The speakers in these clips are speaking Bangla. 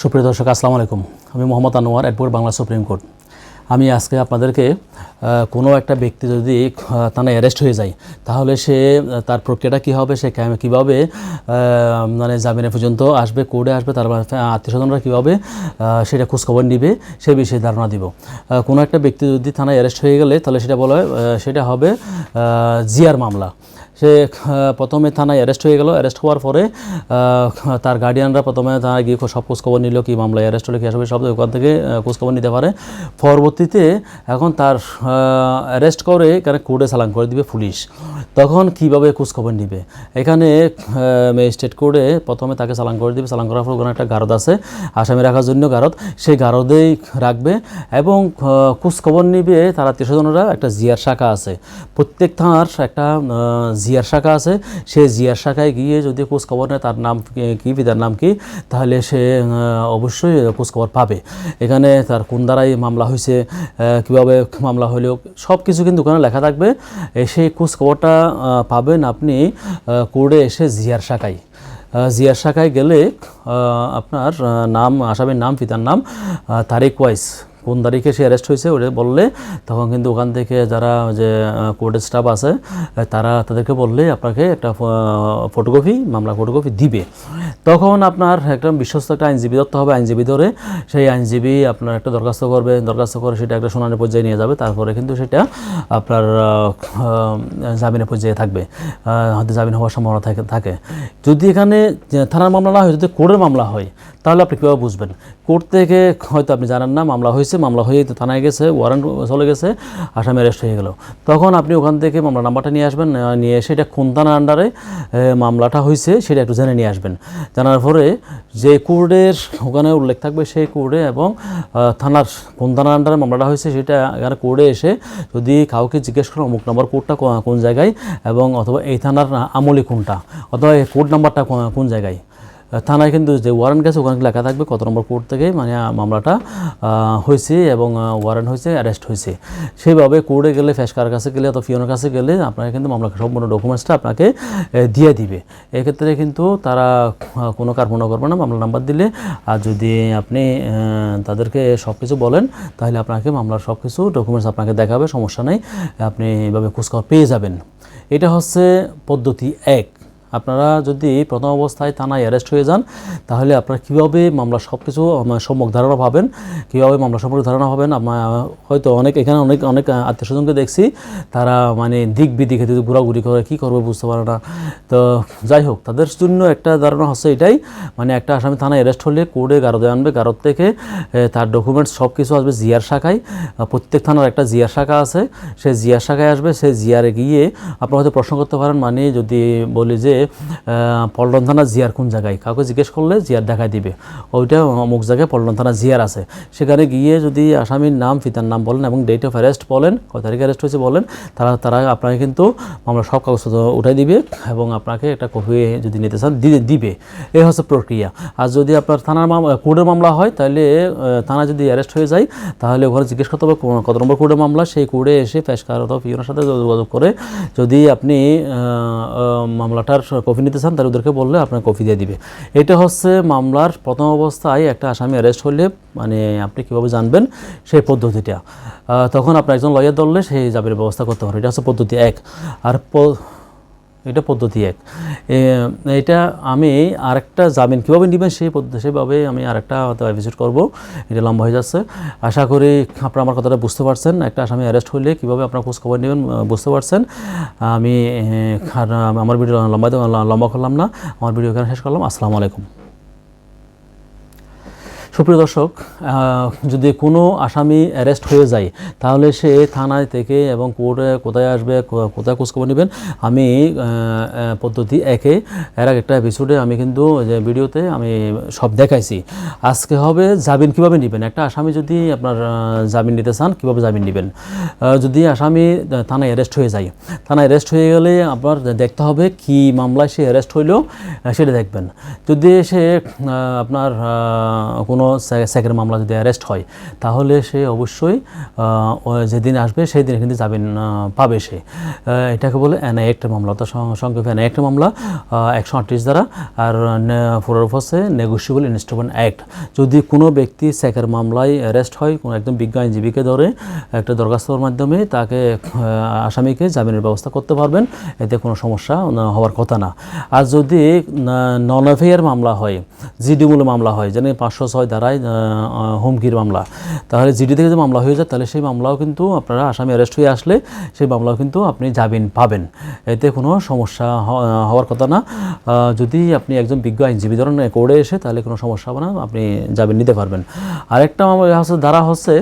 সুপ্রিয় দর্শক, আসসালামু আলাইকুম। আমি Mohammad Anwar advocate Bangla supreme court. আমি আজকে আপনাদেরকে কোনো একটা ব্যক্তি যদি থানায় অ্যারেস্ট হয়ে যায়, তাহলে সে তার প্রক্রিয়াটা কী হবে, সে কীভাবে মানে জামিনে পর্যন্ত আসবে, কোর্টে আসবে, তার আত্মীয় স্বজনরা কীভাবে সেটা খোঁজখবর নিবে, সে বিষয়ে ধারণা দিব। কোনো একটা ব্যক্তি যদি থানায় অ্যারেস্ট হয়ে গেলে, তাহলে সেটা বলা হয় সেটা হবে জিয়ার মামলা। সে প্রথমে থানায় অ্যারেস্ট হয়ে গেল। অ্যারেস্ট হওয়ার পরে তার গার্ডিয়ানরা প্রথমে থানায় গিয়ে সব খোঁজখবর নিল কি মামলায় অ্যারেস্ট হলে, কী আসবে সব, ওখান থেকে খোঁজখবর নিতে পারে। পরবর্তীতে এখন তার অ্যারেস্ট করে এখানে কোর্টে চালান করে দিবে পুলিশ। তখন কীভাবে খোঁজখবর নিবে? এখানে ম্যাজিস্ট্রেট কোর্টে প্রথমে তাকে চালান করে দিবে। চালান করার পর ওখানে একটা গারদ আছে, আসামি রাখার জন্য গারদ। সেই গারদেই রাখবে এবং খোঁজখবর নিবে তারা স্বজনরা একটা জিয়ার শাখা আছে। প্রত্যেক থানার একটা জিয়ার শাখা আছে। সে জিয়ার শাখায় গিয়ে যদি খোঁজখবর নেয় তার নাম কি- পিতার নাম কি তাহলে সে অবশ্যই খোঁজখবর পাবে। এখানে তার কোন দ্বারাই মামলা হয়েছে কীভাবে মামলা হলেও সব কিছু কিন্তু ওখানে লেখা থাকবে। এ সেই খোঁজখবরটা পাবেন আপনি কোর্টে এসে জিয়ার শাখায়। জিয়ার শাখায় গেলে আপনার নাম আসামের নাম পিতার নাম আহ, তারিখ ওয়াইজ কোন তারিখে সে অ্যারেস্ট হয়েছে ওটা বললে, তখন কিন্তু ওখান থেকে যারা যে কোর্টের স্টাফ আছে তারা তাদেরকে বললে আপনাকে একটা ফটোকপি মামলা ফটোকপি দিবে। তখন আপনার একটা বিশ্বস্ত একটা আইনজীবী ধরতে হবে আইনজীবী ধরে, সেই আইনজীবী আপনার একটা দরখাস্ত করবে, দরখাস্ত করে সেটা একটা শুনানি পর্যায়ে নিয়ে যাবে, তারপরে কিন্তু সেটা আপনার জামিনের পর্যায়ে থাকবে হয়তো জামিন হওয়ার সম্ভাবনা থাকে থাকে। যদি এখানে থানার মামলা না হয়, যদি কোর্টের মামলা হয়, তাহলে আপনি কীভাবে বুঝবেন? কোর্ট থেকে হয়তো আপনি জানেন না, মামলা হয়েছে মামলা হয়ে থানায় গেছে ওয়ারেন্ট চলে গেছে, আসামি অ্যারেস্ট হয়ে গেল। তখন আপনি ওখান থেকে মামলা নাম্বারটা নিয়ে আসবেন নিয়ে এসে এটা কোন থানার আন্ডারে মামলাটা হয়েছে সেটা একটু জেনে নিয়ে আসবেন। জানার পরে যে কোর্টের ওখানে উল্লেখ থাকবে সেই কোর্টে এবং থানার কোন থানার আন্ডারে মামলাটা হয়েছে সেটা এখানে কোর্টে এসে যদি কাউকে জিজ্ঞেস করেন অমুক নম্বর কোর্টটা কো- কোন জায়গায় এবং অথবা এই থানার আমলি কোনটা, অথবা কোর্ট নাম্বারটা কোন জায়গায় থানায় কিন্তু যে ওয়ারেন্ট গেছে, ওখানে লেখা থাকবে কত নম্বর কোর্ট থেকে মানে মামলাটা হয়েছে এবং ওয়ারেন্ট হয়েছে অ্যারেস্ট হয়েছে। সেইভাবে কোর্টে গেলে, ফেসকার কাছে গেলে অথবা ফিওনের কাছে গেলে আপনাকে কিন্তু মামলা, সম্পূর্ণ ডকুমেন্টসটা আপনাকে দিয়ে দিবে। এক্ষেত্রে কিন্তু তারা কোনো কার্পণ্য করবে না মামলা নাম্বার দিলে। আর যদি আপনি তাদেরকে সব কিছু বলেন, তাহলে আপনাকে মামলার সব কিছু ডকুমেন্টস আপনাকে দেখাবে, সমস্যা নেই। আপনি এইভাবে খোঁজখবর পেয়ে যাবেন। এটা হচ্ছে পদ্ধতি এক। আপনারা যদি প্রথম অবস্থায় থানায় অ্যারেস্ট হয়ে যান, তাহলে আপনারা কীভাবে মামলা সব কিছু সম্মুখ ধারণা পাবেন? কীভাবে মামলা সম্পর্কে ধারণা পাবেন? হয়তো অনেক, এখানে অনেক অনেক আত্মীয় স্বজনকে দেখছি, তারা মানে দিক বিদিকে যদি ঘোরাঘুরি করে, কী করবে বুঝতে পারে না। তো যাই হোক, তাদের জন্য একটা ধারণা হচ্ছে এটাই মানে একটা আসামি থানায় অ্যারেস্ট হলে কোর্টে গারদে আনবে, গারদ থেকে তার ডকুমেন্টস সব কিছু আসবে জিয়ার শাখায়। প্রত্যেক থানার একটা জিয়ার শাখা আছে সে জিয়ার শাখায় আসবে সে জিয়ারে গিয়ে আপনারা হয়তো প্রশ্ন করতে পারেন মানে যদি বলি যে পল্টন থানা জিয়ার কোন জায়গায়? কাউকে জিজ্ঞেস করলে জিয়ার দেখাই দিবে। ওইটা অমুক জায়গায় পল্টন থানা জিয়ার আছে। সেখানে গিয়ে যদি আসামির নাম, পিতার নাম বলেন এবং ডেট অফ অ্যারেস্ট বলেন, কয় তারিখে অ্যারেস্ট হয়েছে বলেন, তারা তারা আপনাকে কিন্তু মামলা সব কাগজপত্র উঠাই দিবে এবং আপনাকে একটা কপি যদি নিতে চান দিয়ে দিবে। এই হচ্ছে প্রক্রিয়া। আর যদি আপনার থানার মামলা কোর্টের মামলা হয়, তাহলে থানা যদি অ্যারেস্ট হয়ে যায়, তাহলে ওখানে জিজ্ঞেস করতে হবে কত নম্বর কোর্টের মামলা, সেই কোর্টে এসে পেশকার অথবা পিওনের সাথে যোগাযোগ করে যদি আপনি মামলাটার কপি নিতে চান, তাহলে ওদেরকে বললে আপনার কফি দিয়ে দিবে। এটা হচ্ছে মামলার প্রথম অবস্থায় একটা আসামি অ্যারেস্ট হলে মানে আপনি কীভাবে জানবেন সেই পদ্ধতিটা। তখন আপনার একজন লয়ার দললে সেই জামিনের ব্যবস্থা করতে পারবে এটা হচ্ছে পদ্ধতি এক। আর এটা পদ্ধতি এক। এটা আমি আরেকটা জামিন, কীভাবে নেবেন সেই পদ্ধতি সেভাবে আমি আরেকটা হয়তো এপিসোড করব। এটা লম্বা হয়ে যাচ্ছে। আশা করি আপনারা আমার কথাটা বুঝতে পারছেন। একটা আসামি অ্যারেস্ট হলে কীভাবে আপনার খোঁজ খবর নেবেন বুঝতে পারছেন। আমি আমার ভিডিও লম্বা লম্বা করলাম না। আমার ভিডিও এখানে শেষ করলাম। আসসালামু আলাইকুম। সুপ্রিয় দর্শক যদি কোনো আসামি অ্যারেস্ট হয়ে যায়, তাহলে সে থানায় থেকে এবং কোর্টে কোথায় আসবে কোথায় খোঁজখবর নেবেন? আমি পদ্ধতি একে, এর একটা এপিসোডে আমি কিন্তু যে ভিডিওতে আমি সব দেখাইছি। আজকে হবে জামিন কীভাবে নেবেন? একটা আসামি যদি আপনার জামিন নিতে চান, কীভাবে জামিন নেবেন? যদি আসামি থানায় অ্যারেস্ট হয়ে যায়, থানায় অ্যারেস্ট হয়ে গেলে আপনার দেখতে হবে কি মামলায় সে অ্যারেস্ট হইল সেটা দেখবেন। যদি সে আপনার কোনো সেকেন্ড মামলা যদি অ্যারেস্ট হয়, তাহলে সে অবশ্যই যেদিন আসবে সেই দিনে কিন্তু জামিন পাবে সে। এটাকে বলে এন অ্যাক্ট মামলা। সং- সংক্ষেপে এন অ্যাক্ট মামলা একশো আটত্রিশ দ্বারা। আর ফোরার হচ্ছে নেগোসিয়েবল ইনস্ট্রুমেন্ট অ্যাক্ট যদি কোনো ব্যক্তি সেকের মামলায় অ্যারেস্ট হয়, কোনো একদম বিজ্ঞ আইনজীবীকে ধরে, একটা দরখাস্তর মাধ্যমে তাকে আসামিকে জামিনের ব্যবস্থা করতে পারবেন, এতে কোনো সমস্যা হওয়ার কথা না। আর যদি নন এফআইআর মামলা হয় জিডিমূল মামলা হয়, যেন পাঁচশো ছয় আহ, হুমকির মামলা। তাহলে জিডি থেকে যে মামলা হয়ে যায় তাহলে সেই মামলাও কিন্তু আপনারা আসামি অ্যারেস্ট হয়ে আসলে সেই মামলাও কিন্তু আপনি জামিন পাবেন। এতে কোনো সমস্যা হওয়ার কথা না। যদি আপনি একজন বিজ্ঞ আইনজীবী ধরেন কোর্টে এসে তাহলে কোনো সমস্যা হবে না আপনি জামিন নিতে পারবেন। আরেকটা হচ্ছে ধারা হচ্ছে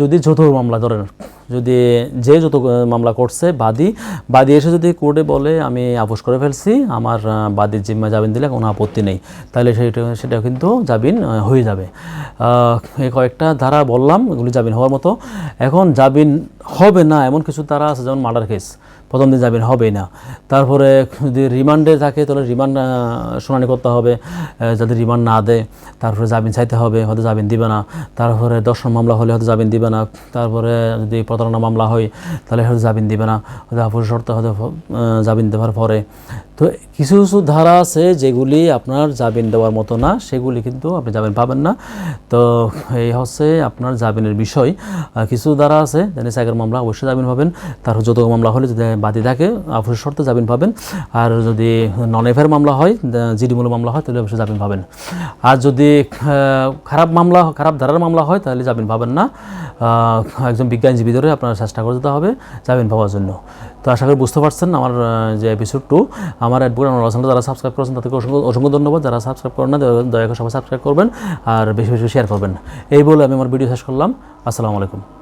যদি যৌথ মামলা ধরেন যদি যে যত মামলা করছে বাদী বাদী এসে যদি কোর্টে বলে আমি আপোষ করে ফেলছি আমার বাদীর জিম্মা জামিন দিলে কোনো আপত্তি নেই। তাহলে সেটা সেটা কিন্তু জামিন হয়ে যাবে। এই কয়েকটা ধারা বললাম, এগুলি জামিন হওয়ার মতো। এখন জামিন হবে না, এমন কিছু ধারা আছে, যেমন মার্ডার কেস প্রথম দিন জামিন হবেই না। তারপরে যদি রিমান্ডে থাকে, তাহলে রিমান্ড শুনানি করতে হবে। যাদের রিমান্ড না দেয়, তারপরে জামিন চাইতে হবে, হয়তো জামিন দিবে না। তারপরে দর্শন মামলা হলে হয়তো জামিন দিবে না। তারপরে যদি প্রতারণা মামলা হয়, তাহলে হয়তো জামিন দিবে না। হয়তো আপুর শর্ত হয়তো জামিন দেওয়ার পরে। তো কিছু কিছু ধারা আছে যেগুলি আপনার জামিন দেওয়ার মতো না, সেগুলি কিন্তু আপনি জামিন পাবেন না। তো এই হচ্ছে আপনার জামিনের বিষয়। কিছু ধারা আছে, যেন সাইকেল মামলা অবশ্যই জামিন পাবেন। তারপর যত মামলা হলে যদি বাদী থাকে আপুর শর্তে জামিন পাবেন। আর যদি নন এফআইআর মামলা হয় জিডিমূলক মামলা হয়, তাহলে অবশ্যই জামিন পাবেন। আর যদি খারাপ মামলা, খারাপ ধারার মামলা হয়, তাহলে জামিন পাবেন না। একজন বিজ্ঞানজীবী ধরে আপনার চেষ্টা করে দিতে হবে জামিন পাওয়ার জন্য। তো আশা করি বুঝতে পারছেন আমার যে এপিসোড টু আমার অ্যাডভোকেট আমার রচনা যারা সাবস্ক্রাইব করেছেন, তাদেরকে অসংখ্য অসংখ্য ধন্যবাদ। যারা সাবস্ক্রাইব করেন না, দয়া করে সবাই সাবস্ক্রাইব করবেন আর বেশি বেশি শেয়ার করবেন। এই বলে আমি আমার ভিডিও শেষ করলাম। আসসালামু আলাইকুম।